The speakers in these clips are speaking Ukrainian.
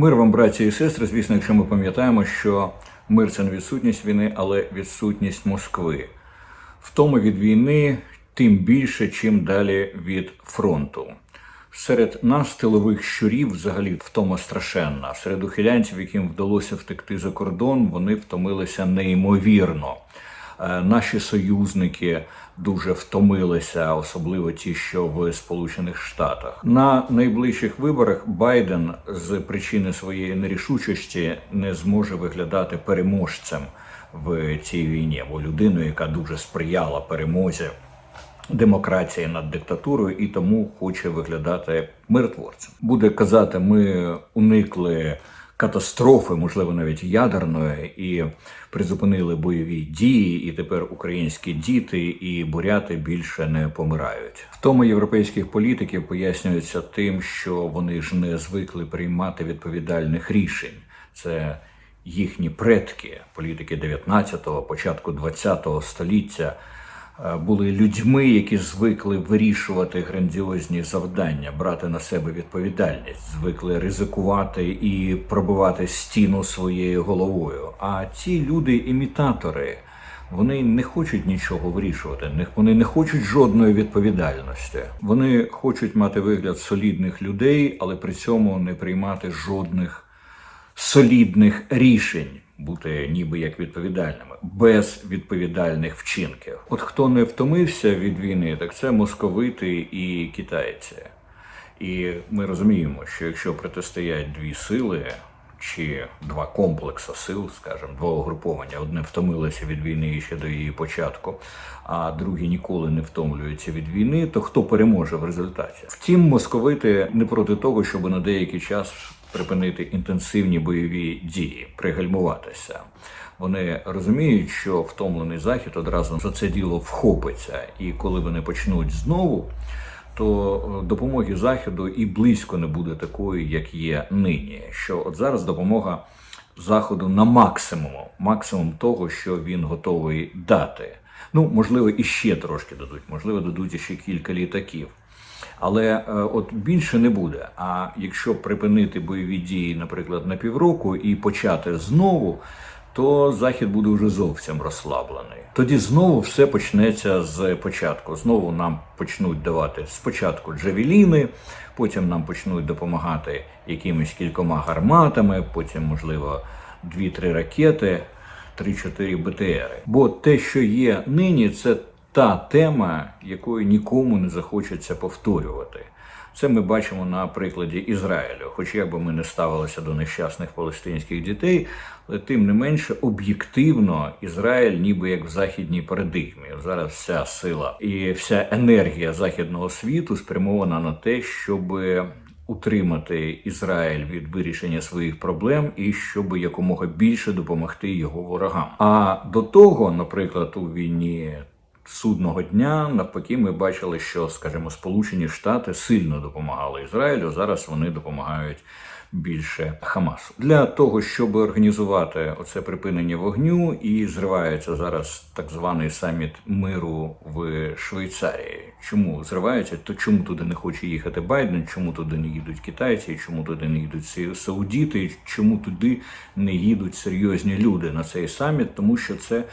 Мир вам, браті і сестри. Звісно, якщо ми пам'ятаємо, що мир це не відсутність війни, але відсутність Москви. Втома від війни тим більше, чим далі від фронту. Серед нас, тилових щурів, взагалі втома страшенна. Серед ухилянців, яким вдалося втекти за кордон, вони втомилися неймовірно. Е, Наші союзники дуже втомилися, особливо ті, що в Сполучених Штатах. На найближчих виборах Байден з причини своєї нерішучості не зможе виглядати переможцем в цій війні, бо людиною, яка дуже сприяла перемозі демократії над диктатурою і тому хоче виглядати миротворцем. Буде казати, ми уникли катастрофи, можливо, навіть ядерної, і призупинили бойові дії, і тепер українські діти і буряти більше не помирають. Втома європейських політиків пояснюється тим, що вони ж не звикли приймати відповідальних рішень. Це їхні предки, політики 19-го, початку 20-го століття були людьми, які звикли вирішувати грандіозні завдання, брати на себе відповідальність, звикли ризикувати і пробивати стіну своєю головою. А ці люди імітатори. Вони не хочуть нічого вирішувати, вони не хочуть жодної відповідальності. Вони хочуть мати вигляд солідних людей, але при цьому не приймати жодних солідних рішень, бути ніби як відповідальними, без відповідальних вчинків. От хто не втомився від війни, так це московити і китайці. І ми розуміємо, що якщо протистоять дві сили чи два комплекси сил, скажімо, два угруповання, одне втомилося від війни ще до її початку, а другі ніколи не втомлюються від війни, то хто переможе в результаті? Втім, московити не проти того, щоб на деякий час припинити інтенсивні бойові дії, пригальмуватися. Вони розуміють, що втомлений захід одразу за це діло вхопиться, і коли вони почнуть знову, то е, допомоги заходу і близько не буде такою, як є нині. Що от зараз допомога заходу на максимуму, максимум того, що він готовий дати. Ну, можливо, іще трошки дадуть, можливо, дадуть іще кілька літаків. Але е, от більше не буде. А якщо припинити бойові дії, наприклад, на півроку і почати знову, то захід буде вже зовсім розслаблений. Тоді знову все почнеться з початку. Знову нам почнуть давати спочатку джавеліни, потім нам почнуть допомагати якимись кількома гарматами, потім, можливо, дві-три ракети, 3-4 БТРи. Бо те, що є нині, це та тема, якою нікому не захочеться повторювати. Це ми бачимо на прикладі Ізраїлю. Хоч як би ми не ставилися до нещасних палестинських дітей, але тим не менше об'єктивно Ізраїль, ніби як в західній парадигмі. Зараз вся сила і вся енергія західного світу спрямована на те, щоб утримати Ізраїль від вирішення своїх проблем і щоб якомога більше допомогти його ворогам. А до того, наприклад, у війні судного дня, навпаки, ми бачили, що, скажімо, Сполучені Штати сильно допомагали Ізраїлю. Зараз вони допомагають більше Хамасу для того, щоб організувати оце припинення вогню, і зривається зараз так званий саміт миру в Швейцарії. Чому зривається? То чому туди не хоче їхати Байден? Чому туди не їдуть китайці? Чому туди не їдуть саудіти? Чому туди не їдуть серйозні люди на цей саміт? Тому що це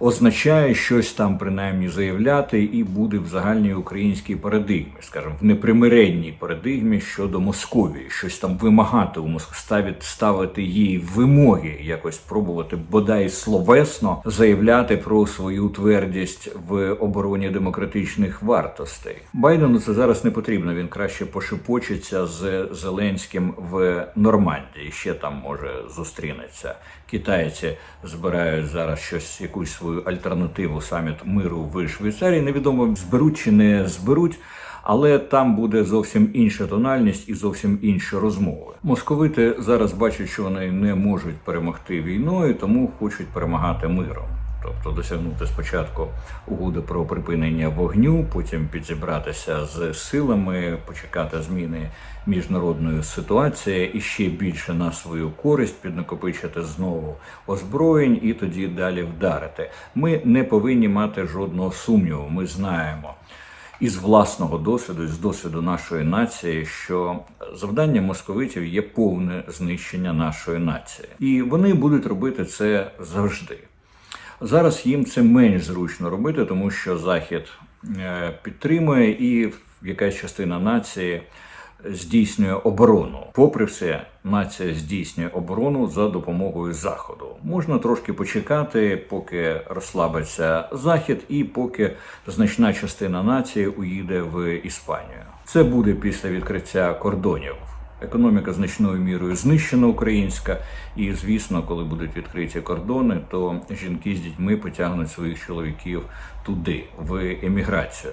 означає щось там принаймні заявляти і буде в загальній українській парадигмі, скажімо, в непримиренній парадигмі щодо Московії, щось там вимагати у Москві, ставити, ставити їй вимоги, якось пробувати бодай словесно заявляти про свою твердість в обороні демократичних вартостей. Байдену це зараз не потрібно. Він краще пошепочеться з Зеленським в Нормандії. Ще там може зустрінеться. Китайці збирають зараз щось, якусь свою альтернативу саміт миру в Швейцарії. Невідомо зберуть чи не зберуть. Але там буде зовсім інша тональність і зовсім інші розмови. Московити зараз бачать, що вони не можуть перемогти війною, тому хочуть перемагати миром. Тобто досягнути спочатку угоди про припинення вогню, потім підзібратися з силами, почекати зміни міжнародної ситуації і ще більше на свою користь піднакопичити знову озброєнь і тоді далі вдарити. Ми не повинні мати жодного сумніву. Ми знаємо. Із власного досвіду, з досвіду нашої нації, що завдання московитів є повне знищення нашої нації, і вони будуть робити це завжди. Зараз їм це менш зручно робити, тому що Захід е, підтримує і якась частина нації здійснює оборону. Попри все, нація здійснює оборону за допомогою заходу. Можна трошки почекати, поки розслабиться захід, і поки значна частина нації уїде в Іспанію. Це буде після відкриття кордонів. Економіка значною мірою знищена українська, і звісно, коли будуть відкриті кордони, то жінки з дітьми потягнуть своїх чоловіків туди, в еміграцію.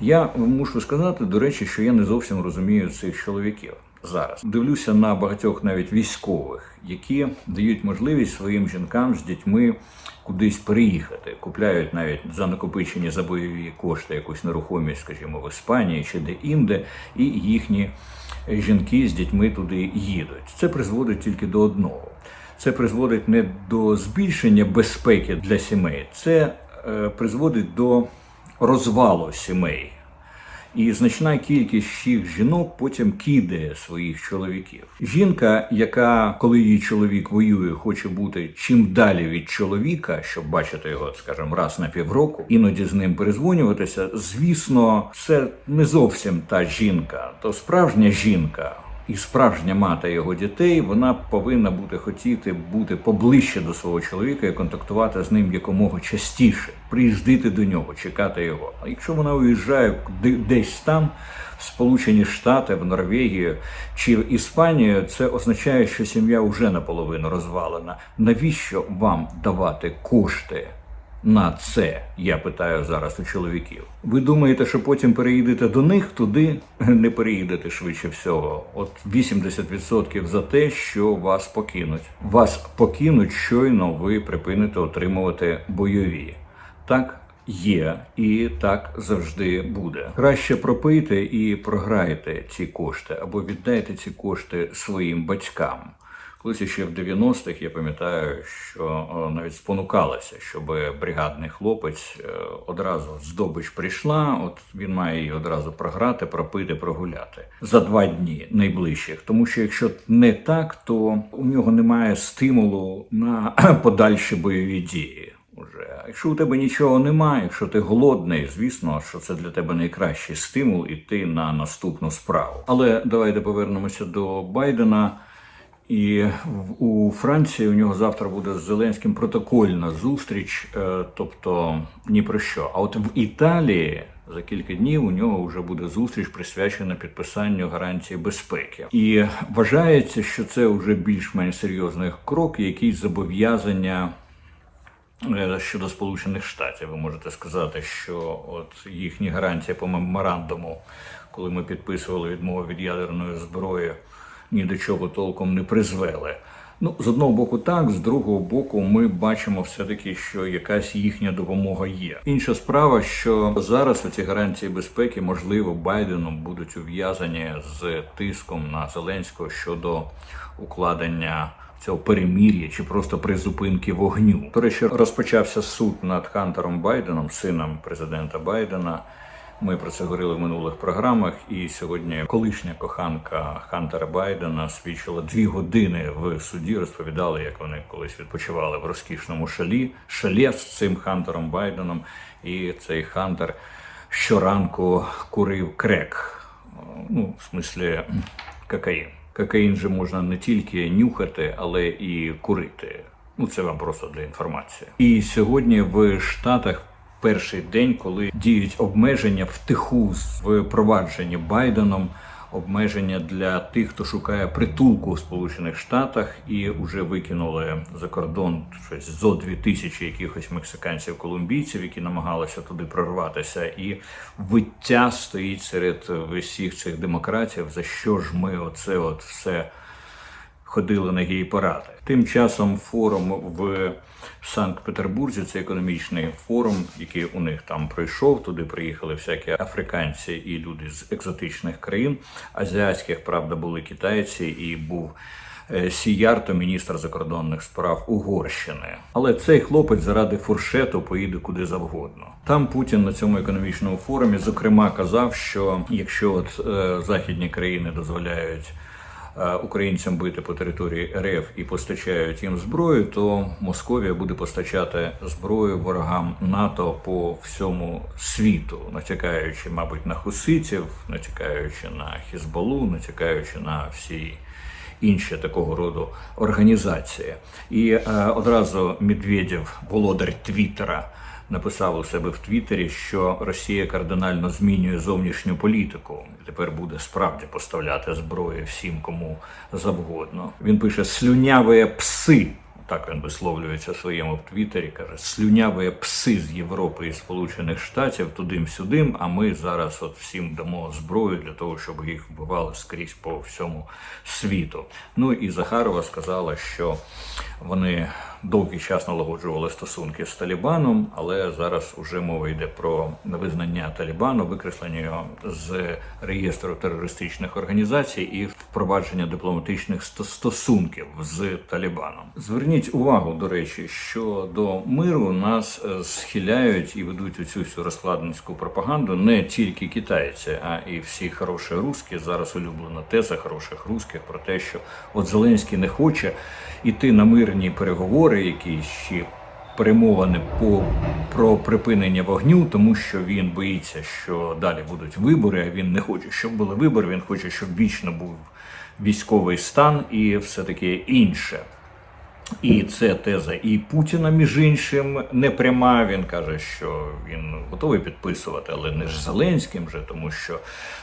Я мушу сказати, до речі, що я не зовсім розумію цих чоловіків зараз. Дивлюся на багатьох навіть військових, які дають можливість своїм жінкам з дітьми кудись переїхати, купляють навіть за накопичені за бойові кошти якусь нерухомість, скажімо, в Іспанії чи де-інде, і їхні жінки з дітьми туди їдуть. Це призводить тільки до одного. Це призводить не до збільшення безпеки для сімей, це е, призводить до розвалу сімей. І значна кількість цих жінок потім кидає своїх чоловіків. Жінка, яка, коли її чоловік воює, хоче бути чим далі від чоловіка, щоб бачити його, скажімо, раз на півроку, іноді з ним перезвонюватися. Звісно, це не зовсім та жінка, то справжня жінка. І справжня мати його дітей, вона повинна бути хотіти бути поближче до свого чоловіка і контактувати з ним якомога частіше, приїздити до нього, чекати його. А якщо вона уїжджає десь там, в Сполучені Штати, в Норвегію чи в Іспанію, це означає, що сім'я вже наполовину розвалена. Навіщо вам давати кошти? На це? Я питаю зараз у чоловіків. Ви думаєте, що потім переїдете до них туди? Не переїдете швидше всього. От 80% за те, що вас покинуть. Вас покинуть щойно ви припините отримувати бойові. Так є і так завжди буде. Краще пропийте і програйте ці кошти або віддайте ці кошти своїм батькам. Колись ще в 90-х я пам'ятаю, що навіть спонукалося, щоб бригадний хлопець е, одразу здобич прийшла. От він має її одразу програти, пропити, прогуляти за два дні найближчих. Тому що якщо не так, то у нього немає стимулу на подальші бойові дії. Уже якщо у тебе нічого немає, якщо ти голодний, звісно, що це для тебе найкращий стимул іти на наступну справу. Але давайте повернемося до Байдена. І у Франції у нього завтра буде з Зеленським протокольна зустріч, е, тобто ні про що. А от в Італії за кілька днів у нього вже буде зустріч присвячена підписанню гарантії безпеки. І вважається, що це вже більш-менш серйозний крок, який зобов'язання Е, щодо Сполучених Штатів. Ви можете сказати, що от їхні гарантії по меморандуму, коли ми підписували відмову від ядерної зброї, ні до чого толком не призвели. Ну, з одного боку, так, з другого боку, ми бачимо все-таки, що якась їхня допомога є. Інша справа, що зараз ці гарантії безпеки, можливо, Байденом будуть ув'язані з тиском на Зеленського щодо укладення цього перемір'я чи просто призупинки вогню. До речі, розпочався суд над Хантером Байденом, сином президента Байдена. Ми про це говорили в минулих програмах, і сьогодні колишня коханка Хантера Байдена свідчила дві години в суді. Розповідали, як вони колись відпочивали в розкішному шалі, шалі з цим Хантером Байденом. І цей Хантер щоранку курив крек. Ну, в смислі, кокаїн. Кокаїн же можна не тільки нюхати, але і курити. Ну, це вам просто для інформації. І сьогодні в Штатах перший день, коли діють обмеження втиху впроваджені Байденом. Обмеження для тих, хто шукає притулку в Сполучених Штатах, і вже викинули за кордон щось зо дві тисячі якихось мексиканців колумбійців, які намагалися туди прорватися, і виття стоїть серед всіх цих демократів. За що ж ми оце от все ходили на гей-паради. Тим часом форум в Санкт-Петербурзі, це економічний форум, який у них там пройшов. Туди приїхали всякі африканці і люди з екзотичних країн, азіатських, правда, були китайці, і був е, Сіярто, міністр закордонних справ Угорщини. Але цей хлопець заради фуршету поїде куди завгодно. Там Путін на цьому економічному форумі зокрема казав, що якщо от е, західні країни дозволяють українцям бити по території РФ і постачають їм зброю, то Московія буде постачати зброю ворогам НАТО по всьому світу, натякаючи, мабуть, на хуситів, натякаючи на Хізбалу, натякаючи на всі інші такого роду організації. І е, одразу Медведєв, володар Твіттера, написав у себе в Твіттері, що Росія кардинально змінює зовнішню політику. І тепер буде справді поставляти зброю всім, кому завгодно. Він пише слюняві пси. Так він висловлюється в своєму твіттері, каже, слюняві пси з Європи і Сполучених Штатів тудим-сюдим, а ми зараз от всім дамо зброю для того, щоб їх вбивали скрізь по всьому світу. Ну і Захарова сказала, що вони довгий час налагоджували стосунки з Талібаном, але зараз уже мова йде про визнання Талібану, викреслення його з реєстру терористичних організацій і впровадження дипломатичних стосунків з Талібаном. Зверніть увагу, до речі, що до миру нас е, схиляють і ведуть оцю всю розкладницьку пропаганду не тільки китайці, а і всі хороші русські. Зараз улюблена теза хороших русських про те, що от Зеленський не хоче іти на мирні переговори, які ще перемовини по про припинення вогню, тому що він боїться, що далі будуть вибори. Він не хоче, щоб були вибори. Він хоче, щоб вічно був військовий стан і все таке інше. І це теза і Путіна, між іншим, не пряма. Він каже, що він готовий підписувати, але не ж Зеленським же, тому що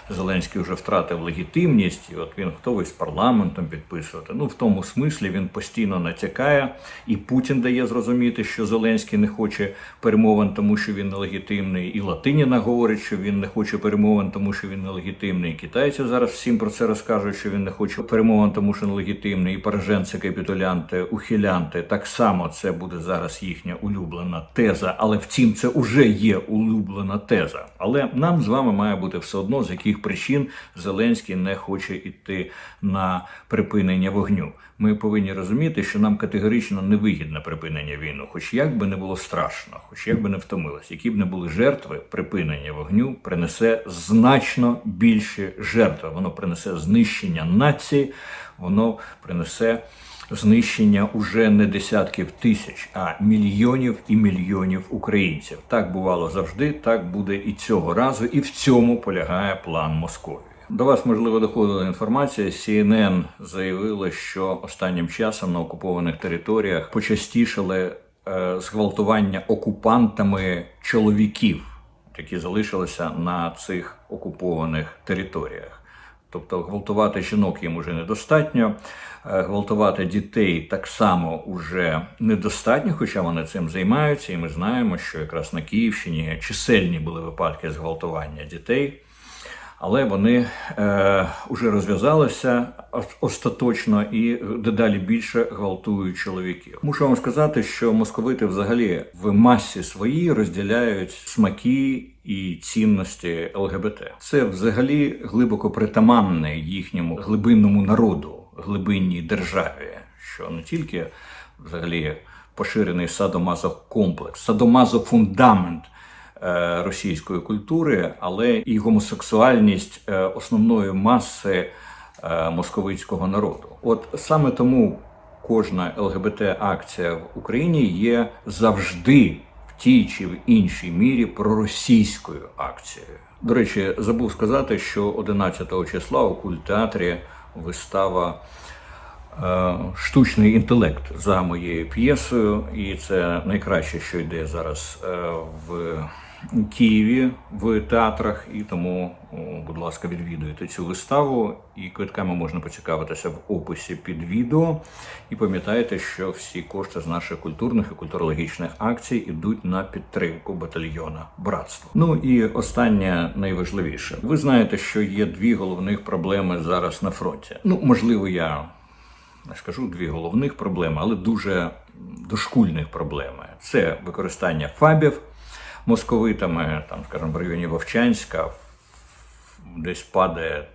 Зеленський вже втратив легітимність, і от він готовий з парламентом підписувати. Ну, в тому смислі він постійно натякає, і Путін дає зрозуміти, що Зеленський не хоче перемовин, тому що він нелегітимний. І Латиніна говорить, що він не хоче перемовин, тому що він нелегітимний. І китайці зараз всім про це розкажуть, що він не хоче перемовин, тому що нелегітимний. І пораженці, капітулянти, ухилянти. Так само це буде зараз їхня улюблена теза. Але втім, це вже є улюблена теза. Але нам з вами має бути все одно, з яких причин Зеленський не хоче йти на припинення вогню. Ми повинні розуміти, що нам категорично невигідне припинення війни, хоч як би не було страшно, хоч як би не втомилось, які б не були жертви, припинення вогню принесе значно більше жертв. Воно принесе знищення нації, воно принесе знищення уже не десятків тисяч, а мільйонів і мільйонів українців. Так бувало завжди, так буде і цього разу, і в цьому полягає план Московії. До вас можливо доходила інформація. CNN заявила, що останнім часом на окупованих територіях почастішали е, зґвалтування окупантами чоловіків, які залишилися на цих окупованих територіях. Тобто гвалтувати жінок їм уже недостатньо, е, гвалтувати дітей так само уже недостатньо, хоча вони цим займаються, і ми знаємо, що якраз на Київщині чисельні були випадки зґвалтування дітей. Але вони е, вже розв'язалися остаточно і дедалі більше гвалтують чоловіків. Мушу вам сказати, що московити взагалі в масі своїй розділяють смаки і цінності ЛГБТ. Це взагалі глибоко притаманне їхньому глибинному народу, глибинній державі, що не тільки взагалі поширений садомазокомплекс, садомазофундамент е, російської культури, але і гомосексуальність е, основної маси е, московицького народу. От саме тому кожна ЛГБТ-акція в Україні є завжди в тій чи в іншій мірі проросійською акцією. До речі, забув сказати, що 11 числа у культтеатрі вистава е, штучний інтелект за моєю п'єсою, і це найкраще, що йде зараз е, в Києві в театрах. І тому, будь ласка, відвідуйте цю виставу. І квитками можна поцікавитися в описі під відео. І пам'ятайте, що всі кошти з наших культурних і культурологічних акцій ідуть на підтримку батальйона братство. Ну і останнє найважливіше. Ви знаєте, що є дві головних проблеми зараз на фронті. Ну, можливо, я не скажу дві головних проблеми, але дуже дошкульних проблеми. Це використання фабів московитами, там, скажімо, в районі Вовчанська десь падає,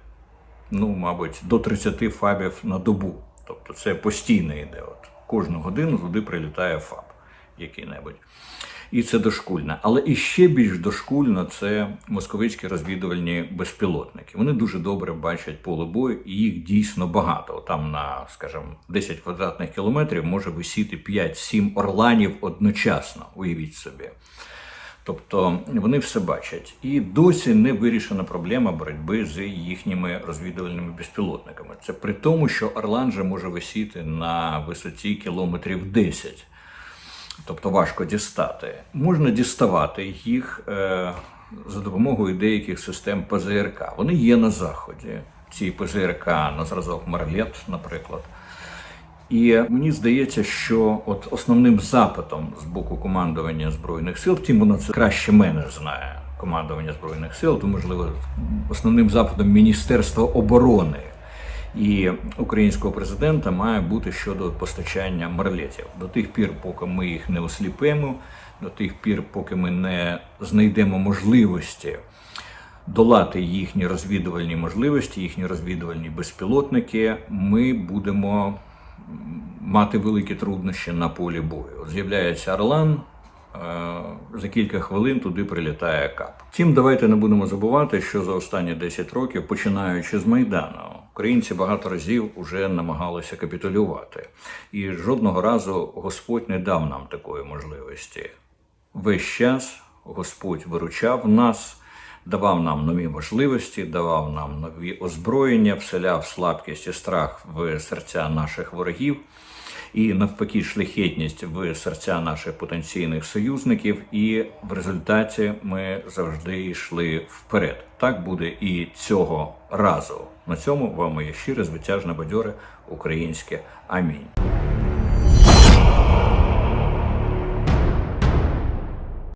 ну, мабуть, до 30 фабів на добу. Тобто це постійно йде. От кожну годину туди прилітає ФАП який-небудь. І це дошкульно. Але і ще більш дошкульно це московицькі розвідувальні безпілотники. Вони дуже добре бачать поле бою, і їх дійсно багато. Там на, скажімо, 10 квадратних кілометрів може висіти 5-7 орланів одночасно. Уявіть собі. Тобто вони все бачать. І досі не вирішена проблема боротьби з їхніми розвідувальними безпілотниками. Це при тому, що Орлан же може висіти на висоті кілометрів 10 тобто важко дістати. Можна діставати їх е, за допомогою деяких систем ПЗРК. Вони є на заході. Ці ПЗРК на зразок Марлет, наприклад. І мені здається, що от основним запитом з боку командування збройних сил, втім воно це краще мене знає командування збройних сил, то можливо основним запитом Міністерства оборони і українського президента має бути щодо постачання марлетів. До тих пір, поки ми їх не осліпимо, до тих пір, поки ми не знайдемо можливості долати їхні розвідувальні можливості, їхні розвідувальні безпілотники, ми будемо мати великі труднощі на полі бою. От З'являється Орлан. е, За кілька хвилин туди прилітає кап. Втім, давайте не будемо забувати, що за останні 10 років, починаючи з Майдану, українці багато разів уже намагалися капітулювати, і жодного разу Господь не дав нам такої можливості. Весь час Господь виручав нас, давав нам нові можливості, давав нам нові озброєння, вселяв слабкість і страх в серця наших ворогів, і навпаки, шляхетність в серця наших потенційних союзників. І в результаті ми завжди йшли вперед. Так буде і цього разу. На цьому вам моє щире, звитяжне, бадьоре українське амінь.